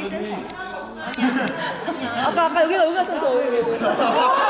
여기 센터. 아까 아까 여기가 여기가 센터 여기 여기.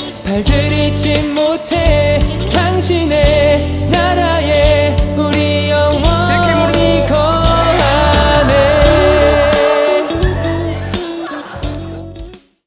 잘 들이지 못해 당신의